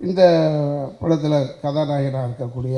இந்த படத்தில் கதாநாயகனாக இருக்கக்கூடிய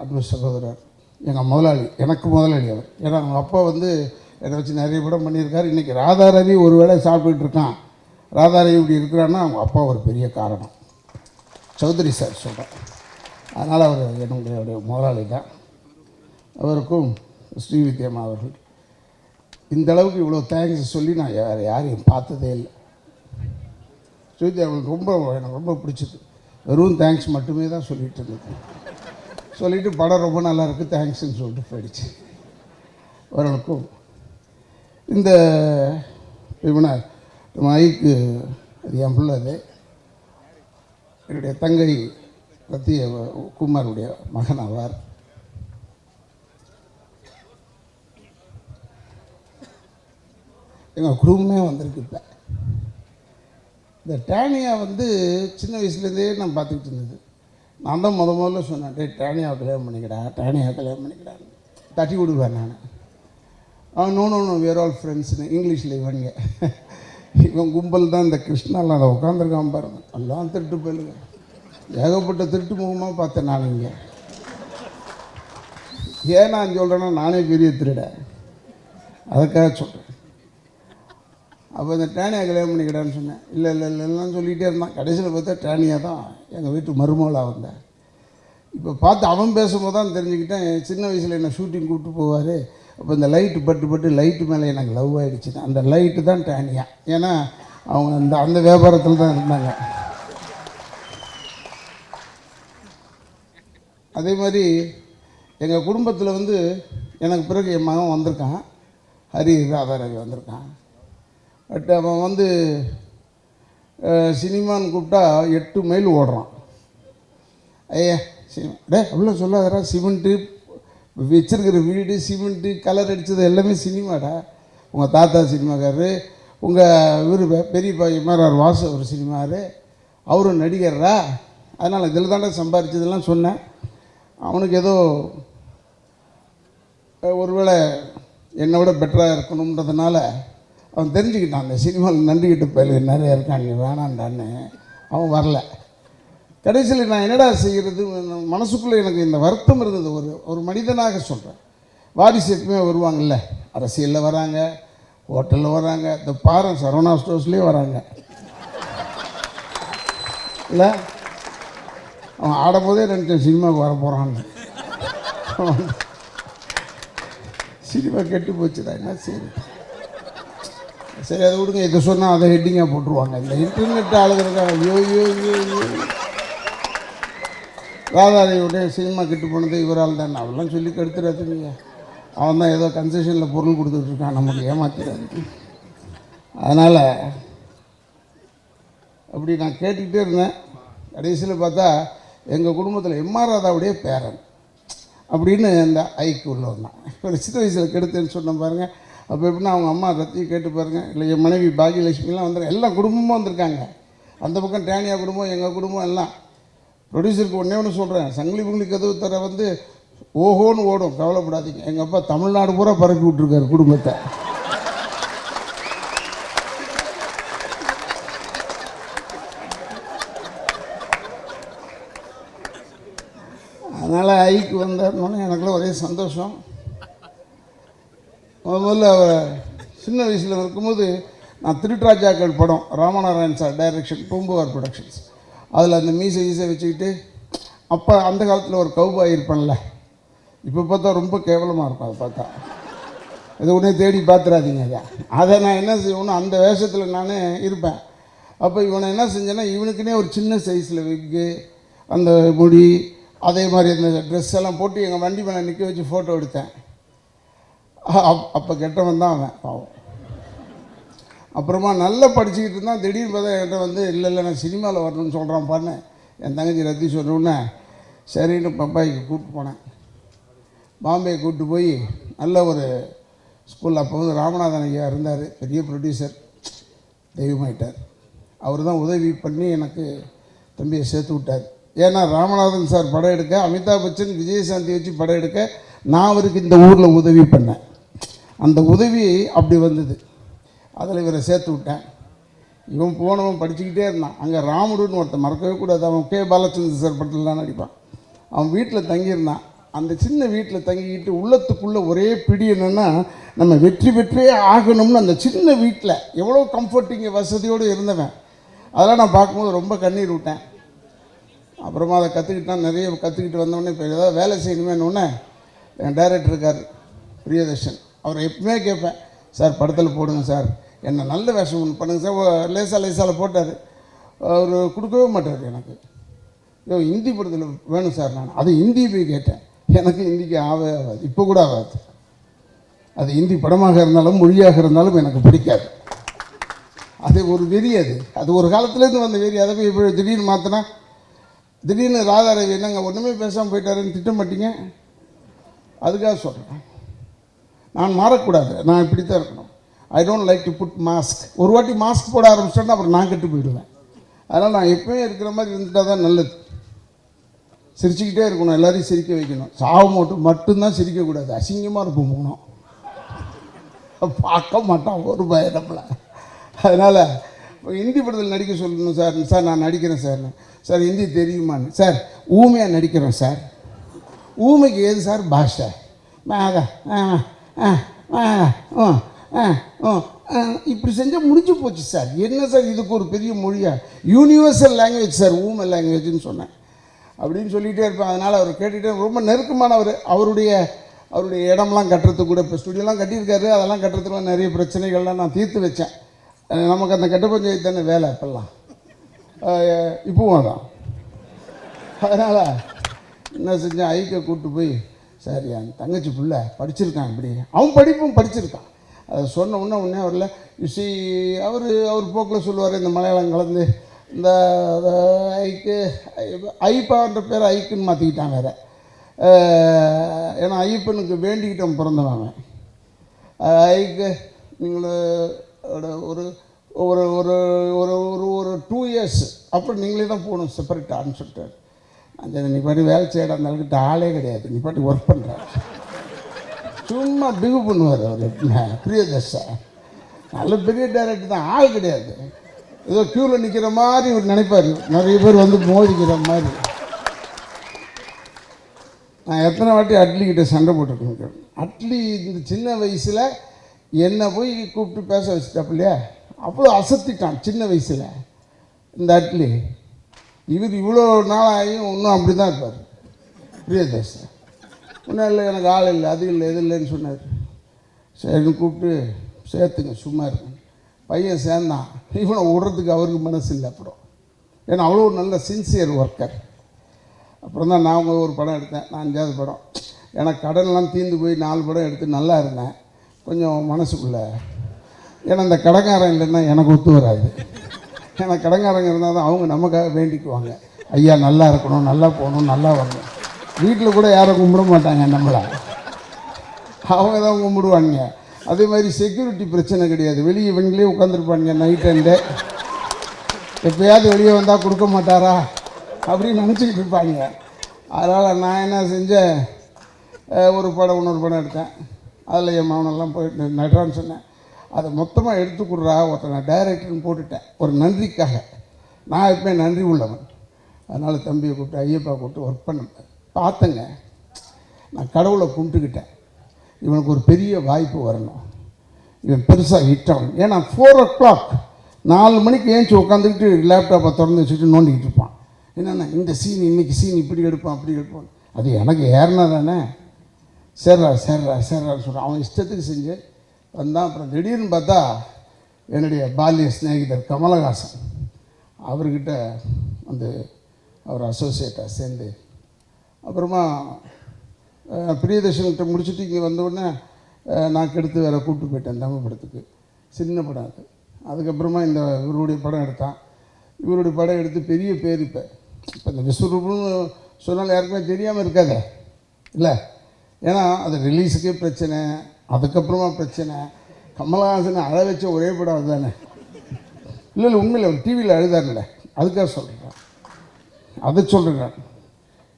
அன்பு சகோதரர் எங்கள் முதலாளி எனக்கு முதலாளி அவர். ஏன்னா அவங்க அப்பா வந்து என்னை வச்சு நிறைய படம் பண்ணியிருக்காரு. இன்றைக்கி ராதா ரவி ஒரு வேளை சாப்பிட்டுட்டு இருக்கான். ராதா ரவி இப்படி இருக்கிறான்னா அவங்க அப்பா ஒரு பெரிய காரணம். சௌத்ரி சார் சொல்கிறேன் அதனால் அவர் என்னுடைய முதலாளி தான். அவருக்கும் ஸ்ரீவித்யம்மா அவர்கள் இந்த அளவுக்கு இவ்வளோ தேங்க்ஸ் சொல்லி நான் வேறு யாரையும் பார்த்ததே இல்லை. ஸ்ருதி அவங்களுக்கு ரொம்ப எனக்கு ரொம்ப பிடிச்சது. வெறும் தேங்க்ஸ் மட்டுமே தான் சொல்லிட்டு இருந்தது. சொல்லிட்டு படம் ரொம்ப நல்லா இருக்குது தேங்க்ஸ்ன்னு சொல்லிட்டு போயிடுச்சு. அவர்களுக்கும் இந்த இவனை நம்ம ஐக்கு அது என் பிள்ளை அது. என்னுடைய தங்கை ரத்திய குமாருடைய மகன் ஆவார். எங்கள் குடும்பமே வந்திருக்கு இப்போ. இந்த டேனியா வந்து சின்ன வயசுலேருந்தே நான் பார்த்துக்கிட்டு இருந்தது. நான் தான் முத முதல்ல சொன்னேன் டே டேனியாவை கல்யாணம் பண்ணிக்கடா டேனியா கல்யாணம் பண்ணிக்கடான்னு. தட்டி விடுவேன் நான். அவன் நோ நோ வேர் ஆல் ஃப்ரெண்ட்ஸ்னு இங்கிலீஷில் இவனுங்க இவன் கும்பல் தான் இந்த கிருஷ்ணாவில் அதை உட்காந்துருக்கான் பாருங்க. எல்லாம் திருட்டு போயிலுங்க ஏகப்பட்ட திருட்டு முகமாக பார்த்தேன் நான் இங்கே. ஏன் நான் சொல்கிறேன்னா நானே பெரிய திருட. அதுக்காக சொல்கிறேன் அப்போ இந்த டேனியா கல்யாணம் பண்ணிக்கிடான்னு சொன்னேன். இல்லை இல்லை இல்லை சொல்லிகிட்டே இருந்தான். கடைசியில் பார்த்தா டேனியா தான் எங்கள் வீட்டு மருமகளாக வந்தேன் இப்போ பார்த்து அவன் பேசும்போது தான் தெரிஞ்சுக்கிட்டேன் சின்ன வயசில் என்னை ஷூட்டிங் கூப்பிட்டு போவார். அப்போ இந்த லைட்டு பட்டு பட்டு லைட்டு மேலே எனக்கு லவ் ஆகிடுச்சு அந்த லைட்டு தான் டேனியா ஏன்னா அவங்க அந்த அந்த வியாபாரத்தில் தான் இருந்தாங்க. அதே மாதிரி எங்கள் குடும்பத்தில் வந்து எனக்கு பிறகு என் மகன் வந்திருக்கான். ஹரி ராதாரவி வந்திருக்கான். பட் அவன் வந்து சினிமான்னு கூப்பிட்டா எட்டு மைல் ஓடுறான். ஐயா சினிமா டே அவ்வளோ சொல்லாதடா சிமெண்ட்டு வச்சிருக்கிற வீடு சிமெண்ட்டு கலர் அடித்தது எல்லாமே சினிமாடா. உங்கள் தாத்தா சினிமாக்காரரு உங்கள் இவர் பெரியப்பா எம்ஆர்ஆர் வாசு ஒரு சினிமாரு அவரும் நடிகர்ரா. அதனால் இதில் தாண்டா சம்பாரிச்சதெல்லாம் சொன்னேன். அவனுக்கு ஏதோ ஒருவேளை என்னை விட பெட்டராக இருக்கணுன்றதுனால அவன் தெரிஞ்சுக்கிட்டான் அந்த சினிமாவில் நன்றிக்கிட்டு பயில நிறைய இருக்கான் நீ வேணாண்டான்னு அவன் வரல. கடைசியில் நான் என்னடா செய்கிறது மனசுக்குள்ளே எனக்கு இந்த வருத்தம் இருந்தது. ஒரு ஒரு மனிதனாக சொல்கிறேன் வாரிசு எப்பவுமே வருவாங்கல்ல அரசியலில் வராங்க ஹோட்டலில் வராங்க இந்த பாரம் சரவணா ஸ்டோர்ஸ்லேயே வராங்க. இல்லை? அவன் ஆடும்போதே ரெண்டு சினிமாவுக்கு வர போகிறான்னு சினிமா கெட்டு போச்சுடா என்ன சரி சரி அதை விடுங்க. இதை சொன்னால் அதை ஹெட்டிங்காக போட்டுருவாங்க. இந்த இன்டர்நெட் ஆளுகிறதா ஐயோ ஐயோ ஐயோ ஐயோ. ராதாரியுடைய சினிமா கெட்டு போனது இவரால் தான். அவெல்லாம் சொல்லி கெடுத்துடாதீங்க அவன் தான் ஏதோ கன்செஷனில் பொருள் கொடுத்துட்ருக்கான் நமக்கு ஏமாத்திடாது அதனால் அப்படி நான் கேட்டுக்கிட்டே இருந்தேன். கடைசியில் பார்த்தா எங்கள் குடும்பத்தில் எம்ஆர் ராதாவுடைய பேரன். அப்படின்னு இந்த ஐக்கு உள்ள வந்தான் இப்போ சின்ன வயசில் கெடுத்தேன்னு சொன்ன பாருங்கள் அப்போ எப்படின்னா அவங்க அம்மா ரத்தியும் கேட்டு பாருங்கள் இல்லை என் மனைவி பாகியலட்சுமிலாம் வந்துருக்காங்க எல்லா குடும்பமும் வந்திருக்காங்க. அந்த பக்கம் டேனியா குடும்பம் எங்கள் குடும்பம் எல்லாம். ப்ரொடியூசருக்கு ஒன்றே ஒன்று சொல்கிறேன் சங்கிலி புங்கிலி கதவு தர வந்து ஓஹோன்னு ஓடும். கவலைப்படாதீங்க. எங்கள் அப்பா தமிழ்நாடு பூரா பரப்பி விட்ருக்காரு குடும்பத்தை. அதனால் ஐக்கு வந்தாருனோடனே எனக்குள்ள ஒரே சந்தோஷம். முதல்ல அவர் சின்ன வயசில் இருக்கும்போது நான் திருட்ராஜாக்கள் படம் Ramanarayan sir direction Poompuhar productions அதில் அந்த மீசை ஈசை வச்சுக்கிட்டு அப்போ அந்த காலத்தில் ஒரு கவுபாய் இருப்பேன்ல. இப்போ பார்த்தா ரொம்ப கேவலமாக இருக்கும் அதை பார்த்தா. இது உடனே தேடி பார்த்துறாதீங்க அதை. அதை நான் என்ன செய்வேன்னா அந்த வேஷத்தில் நான் இருப்பேன். அப்போ இவனை என்ன செஞ்சேன்னா இவனுக்குன்னே ஒரு சின்ன சைஸில் விக்கு அந்த முடி அதே மாதிரி அந்த ட்ரெஸ் எல்லாம் போட்டு எங்கள் வண்டி மேலே நிற்க வச்சு ஃபோட்டோ எடுத்தேன். அப்போ கெட்டவன் தான் அவன் பாவம். அப்புறமா நல்லா படிச்சுக்கிட்டு இருந்தான் திடீர்னு பார்த்தா என்கிட்ட வந்து இல்லை இல்லை நான் சினிமாவில் வரணும்னு சொல்கிறான் பண்ண என் தங்கச்சி ரத்தி சொன்னோன்னே சரின்னு பம்பாய்க்கு கூப்பிட்டு போனேன். பாம்பே கூப்பிட்டு போய் நல்ல ஒரு ஸ்கூலில் அப்போ வந்து ராமநாதன் ஐயா இருந்தார் பெரிய ப்ரொடியூசர் தெய்வமாயிட்டார். அவர் தான் உதவி பண்ணி எனக்கு தம்பியை சேர்த்து விட்டார். ஏன்னா ராமநாதன் சார் படம் எடுக்க அமிதாப் பச்சன் விஜயசாந்தி வச்சு படம் எடுக்க நான் அவருக்கு இந்த ஊரில் உதவி பண்ணேன். அந்த உதவி அப்படி வந்தது. அதில் இவரை சேர்த்து விட்டேன். இவன் போனவன் படிச்சுக்கிட்டே இருந்தான். அங்கே ராமுடுன்னு ஒருத்தன் மறக்கவே கூடாது. அவன் கே. பாலச்சந்திர சார் படத்துலலாம் நடிப்பான். அவன் வீட்டில் தங்கியிருந்தான். அந்த சின்ன வீட்டில் தங்கிக்கிட்டு உள்ளத்துக்குள்ளே ஒரே பிடி என்னென்னா நம்ம வெற்றி பெற்றே ஆகணும்னு அந்த சின்ன வீட்டில் எவ்வளோ கம்ஃபர்ட்டிங்க வசதியோடு இருந்தவன். அதெல்லாம் நான் பார்க்கும்போது ரொம்ப கண்ணீர் விட்டேன் அப்புறமா அதை கற்றுக்கிட்டான் நிறைய கற்றுக்கிட்டு வந்தோடனே இப்போ ஏதாவது வேலை செய்யணுமேனோடனே என் டைரக்டர் இருக்கார் பிரியதர்ஷன். அவரை எப்பவுமே கேட்பேன் சார் படத்தில் போடுங்க சார். என்ன நல்ல வேஷம் ஒன்று பண்ணுங்கள் சார். ஓ- லேசால் லேசாவில் போட்டார். அவர் கொடுக்கவே மாட்டார் எனக்கு. ஐயோ ஹிந்தி படத்தில் வேணும் சார் நான். அது ஹிந்தி போய் கேட்டேன். எனக்கு ஹிந்திக்கு ஆகவே ஆகாது. இப்போ கூட ஆகாது. அது ஹிந்தி படமாக இருந்தாலும் மொழியாக இருந்தாலும் எனக்கு பிடிக்காது. அது ஒரு வெறி அது. அது ஒரு காலத்துலேருந்து வந்த வெறி. அதை போய் இப்போ திடீர்னு மாற்றினா திடீர்னு ராதாரவி என்னங்க ஒன்றுமே பேசாமல் போயிட்டாருன்னு திட்ட மாட்டீங்க? அதுக்காக சொல்கிறேன் நான் மாறக்கூடாது. நான் இப்படி தான் இருக்கணும். I don't like to put mask ஒரு வாட்டி மாஸ்க் போட ஆரம்பிச்சிட்டேன்னா அப்புறம் நான் கெட்டு போயிடுவேன். அதனால் நான் எப்பவுமே இருக்கிற மாதிரி இருந்துட்டால் தான் நல்லது. சிரிச்சுக்கிட்டே இருக்கணும். எல்லாரையும் சிரிக்க வைக்கணும். சாவு மட்டும் மட்டும்தான் சிரிக்கக்கூடாது. அசிங்கமாக இருக்கும் போனோம் பார்க்க மாட்டான் ஒரு பயணப்பில் அதனால் ஹிந்தி படத்தில் நடிக்க சொல்லணும் சார். சார் நான் நடிக்கிறேன் சார். சார் ஹிந்தி தெரியுமான்னு? சார் ஊமையாக நடிக்கிறேன் சார். ஊமைக்கு ஏது சார்? பாஷை. மேக. ஆ. இப்படி செஞ்சால் முடிஞ்சு போச்சு சார். என்ன சார் இதுக்கு ஒரு பெரிய மொழியா? யூனிவர்சல் லாங்குவேஜ் சார் ஊமன் லாங்குவேஜ்னு சொன்னேன். அப்படின்னு சொல்லிகிட்டே இருப்பேன். அதனால் அவர் கேட்டுகிட்டே ரொம்ப நெருக்கமானவர். அவருடைய அவருடைய இடம்லாம் கட்டுறதுக்கு கூட இப்போ ஸ்டுடியோலாம் கட்டியிருக்காரு. அதெல்லாம் கட்டுறதுக்குலாம் நிறைய பிரச்சனைகள்லாம் நான் தீர்த்து வச்சேன். நமக்கு அந்த கட்ட பஞ்சாயத்து தானே வேலை இப்போல்லாம் இப்போவும் அதான். அதனால் என்ன செஞ்சேன்? ஐக்கை கூப்பிட்டு போய் சரி என் தங்கச்சி பிள்ள படிச்சிருக்கான் இப்படி. அவன் படிப்பும் படிச்சிருக்கான். அதை சொன்ன உடனே உடனே அவரில் யூசி அவர் அவர் போக்கில் சொல்லுவார் இந்த மலையாளம் கலந்து இந்த ஐக்கு ஐப்பான்ற பேர் ஐக்குன்னு மாற்றிக்கிட்டான் வேறு. ஏன்னா ஐயப்பனுக்கு வேண்டிக்கிட்டவன் பிறந்தவன் ஐக்கு நீங்களோட ஒரு ஒரு ஒரு ஒரு ஒரு ஒரு டூ இயர்ஸ் அப்புறம் நீங்களே தான் போகணும் செப்பரேட்டான்னு சொல்லிட்டாரு. அந்த நீ பாட்டி வேலை செய்கிற அந்த அளவுக்கு ஆளே கிடையாது. நீ பாட்டி ஒர்க் பண்ணுற சும்மா பிகு பண்ணுவார் அவர். பிரியதர்ஷா. நல்ல பெரிய டேரக்டர் தான். ஆள் கிடையாது. ஏதோ க்யூவில் நிற்கிற மாதிரி இவர் நினைப்பார். நிறைய பேர் வந்து மோதிக்கிற மாதிரி. நான் எத்தனை வாட்டி அட்லி கிட்டே சண்டை போட்டிருக்கேன் அட்லி இந்த சின்ன வயசில் என்னை போய் கூப்பிட்டு பேச வச்சுட்டாப்புலையா? அவ்வளோ அசத்திட்டான் சின்ன வயசில். இந்த அட்லி. இவர் இவ்வளோ நாளாகியும் இன்னும் அப்படி தான் இருப்பார். பிரியதாஸ் ஒன்றும் இல்லை எனக்கு ஆள் இல்லை அது இல்லை இது இல்லைன்னு சொன்னார். சரின்னு கூப்பிட்டு சேர்த்துங்க சும்மா இருக்கேன் பையன் சேர்ந்தான். இவனை விடுறதுக்கு அவருக்கு மனசு இல்லை அப்புறம். ஏன்னா அவ்வளோ நல்ல சின்சியர் ஒர்க்கர் அப்புறம் தான் நான் ஒரு படம் எடுத்தேன் நான் அஞ்சாவது படம். எனக்கு கடன்லாம் தீர்ந்து போய் நாலு படம் எடுத்து நல்லா இருந்தேன். கொஞ்சம் மனசுக்குள்ளே. ஏன்னா இந்த கடைக்காரன் இல்லைன்னா எனக்கு ஒத்து வராது. ஏன்னா கடங்காரங்க இருந்தால் தான் அவங்க நமக்காக வேண்டிக்குவாங்க. ஐயா நல்லா இருக்கணும் நல்லா போகணும் நல்லா வரணும். வீட்டில் கூட யாரும் கும்பிட மாட்டாங்க நம்மளை. அவங்க தான் கும்பிடுவாங்க அதே மாதிரி செக்யூரிட்டி பிரச்சனை கிடையாது. வெளியே இவங்களே உட்காந்துருப்பாங்க நைட் அண்டு எப்பயாவது வெளியே வந்தால் கொடுக்க மாட்டாரா? அப்படின்னு நினச்சிக்கிட்டு இருப்பாங்க. அதனால் நான் என்ன செஞ்சேன்? ஒரு படம் இன்னொரு படம் எடுத்தேன். அதில் என் மகனெல்லாம் போயிட்டு நடுறான்னு சொன்னேன். அதை மொத்தமாக எடுத்து கொடுறா நான் டைரக்டர்னு போட்டுட்டேன். ஒரு நன்றிக்காக. நான் எப்பவுமே நன்றி உள்ளவன். அதனால் தம்பியை கூப்பிட்டு ஐயப்பா கூப்பிட்டு ஒர்க் பண்ண பார்த்தேங்க. நான் கடவுளை கும்பிட்டுக்கிட்டேன். இவனுக்கு ஒரு பெரிய வாய்ப்பு வரணும். இவன் பெருசாக ஹிட் ஆகணும் ஏன்னா ஃபோர் ஓ கிளாக் நாலு மணிக்கு ஏஞ்சி உட்காந்துக்கிட்டு லேப்டாப்பை திறந்து வச்சுட்டு நோண்டிக்கிட்டு இருப்பான். என்னென்ன இந்த சீன் இன்றைக்கி சீன் இப்படி எடுப்பான் அப்படி எடுப்பான். அது எனக்கு ஏறினா தானே. சேர்றா சேர்றா சேர்றான்னு சொல்கிறான் அவன் இஷ்டத்துக்கு செஞ்சு வந்தான். அப்புறம் திடீர்னு பார்த்தா என்னுடைய பால்ய சிநேகிதர் கமலஹாசன். அவர்கிட்ட வந்து அவர் அசோசியேட்டாக சேர்ந்து அப்புறமா பிரியதர்ஷன்கிட்ட முடிச்சுட்டு இங்கே வந்தவுடனே நான் கெடுத்து வேறு கூப்பிட்டு போயிட்டேன் தமிழ் படத்துக்கு சின்ன படம் அது. அதுக்கப்புறமா இந்த இவருடைய படம் எடுத்தான். இவருடைய படம் எடுத்து பெரிய பேர் இப்போ. இப்போ இந்த விஸ்வரூபம்னு சொன்னால் யாருக்குமே தெரியாமல் இருக்காதே. இல்லை? ஏன்னா அது ரிலீஸுக்கே பிரச்சனை. அதுக்கப்புறமா பிரச்சனை. கமலஹாசனை அழ வச்ச ஒரே படம் அதுதானே. இல்லை இல்லை உண்மையில் அவர் டிவியில் அழுதார்ல அதுக்காக சொல்கிறேன் அதை சொல்கிறேன்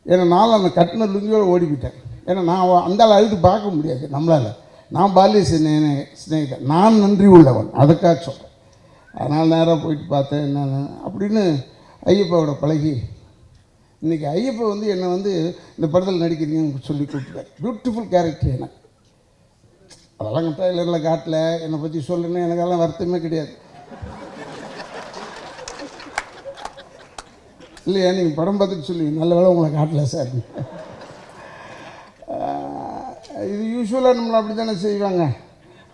ஏன்னா நான் அந்த கட்டின லுங்கியோடு ஓடி போயிட்டேன் ஏன்னா நான் அந்தால் அழுது பார்க்க முடியாது நம்மளால். நான் பாலிய சிநேக சிநேகிதன். நான் நன்றி உள்ளவன். அதுக்காக சொல்கிறேன் அதனால் நேராக போயிட்டு பார்த்தேன் என்னென்ன. அப்படின்னு ஐயப்பாவோட பழகி இன்றைக்கி ஐயப்பா வந்து என்னை வந்து இந்த படத்தில் நடிக்கிறீங்கன்னு சொல்லி கூப்பிட்டார் பியூட்டிஃபுல் கேரக்டர் எனக்கு. அதெல்லாம் ட்ரைலரில் காட்டல என்னை பற்றி சொல்லணும்னு எனக்கெல்லாம் வருத்தமே கிடையாது. இல்லையா நீங்கள் படம் பார்த்துட்டு சொல்லி நல்ல வேலை உங்களை காட்டல சார். இது யூஸ்வலாக நம்மளை அப்படி தானே செய்வாங்க.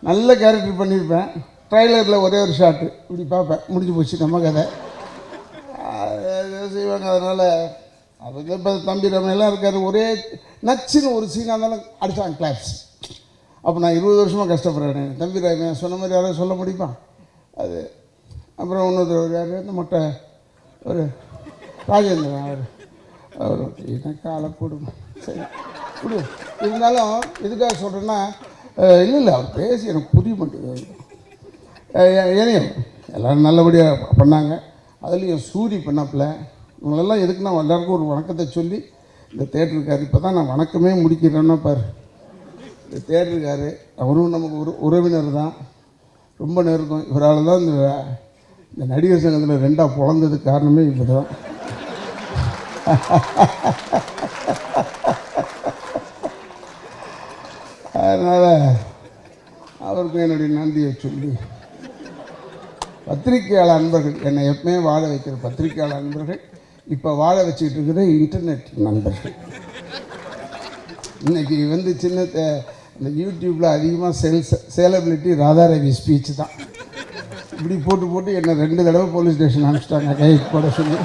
நல்ல கேரக்டர் பண்ணியிருப்பேன் ட்ரைலரில் ஒரே ஒரு ஷாட்டு இப்படி பார்ப்பேன். முடிஞ்சு போச்சு நம்ம கதை. செய்வாங்க. அதனால் அவங்க இப்போ தம்பி ரமையெல்லாம் இருக்கார். ஒரே நச்சுன்னு ஒரு சீனாக இருந்தாலும் அடித்தாங்க கிளாப்ஸ் அப்போ நான் இருபது வருஷமாக கஷ்டப்படுறேன். தம்பி ரமையா சொன்ன மாதிரி யாராவது சொல்ல முடியுமா? அது. அப்புறம் இன்னொரு யார்? இந்த மொட்டை. ஒரு ராஜேந்திரன் அவர். அவர் எனக்கு ஆளை சரி கொடு இருந்தாலும் எதுக்காக சொல்கிறேன்னா இல்லை இல்லை அவர் பேசி எனக்கு புரிய மாட்டேங்குது. ஏனையும் எல்லோரும் நல்லபடியாக பண்ணாங்க. அதுலேயும் சூரி பண்ணப்பில். இவங்களெல்லாம் எதுக்குன்னா எல்லாருக்கும் ஒரு வணக்கத்தை சொல்லி இந்த தேட்டருக்கார் இப்போ தான் நான் வணக்கமே முடிக்கிறேன்னா பாரு. இந்த இருக்கார் அவரும் நமக்கு ஒரு உறவினர் தான். ரொம்ப நெருக்கம். இவரால் தான் இந்த இந்த நடிகர் சங்கத்தில் ரெண்டாக பிறந்ததுக்கு காரணமே இவர் தான் அதனால் அவருக்கும் என்னுடைய நன்றியை சொல்லி பத்திரிகையாளர் அன்பர்கள் என்னை எப்பவுமே வாழ வைக்கிற பத்திரிகையாளர் அன்பர்கள் இப்போ வாழ வச்சுக்கிட்டு இருக்கிற இன்டர்நெட் நண்பர்கள். இன்னைக்கு வந்து சின்ன இந்த யூடியூப்பில் அதிகமாக செல்ஸ் சேலபிலிட்டி ராதாரவி ஸ்பீச் தான். இப்படி போட்டு போட்டு என்னை ரெண்டு தடவை போலீஸ் ஸ்டேஷன் அனுப்பிச்சிட்டாங்க. கைக்கு போட சொல்லி.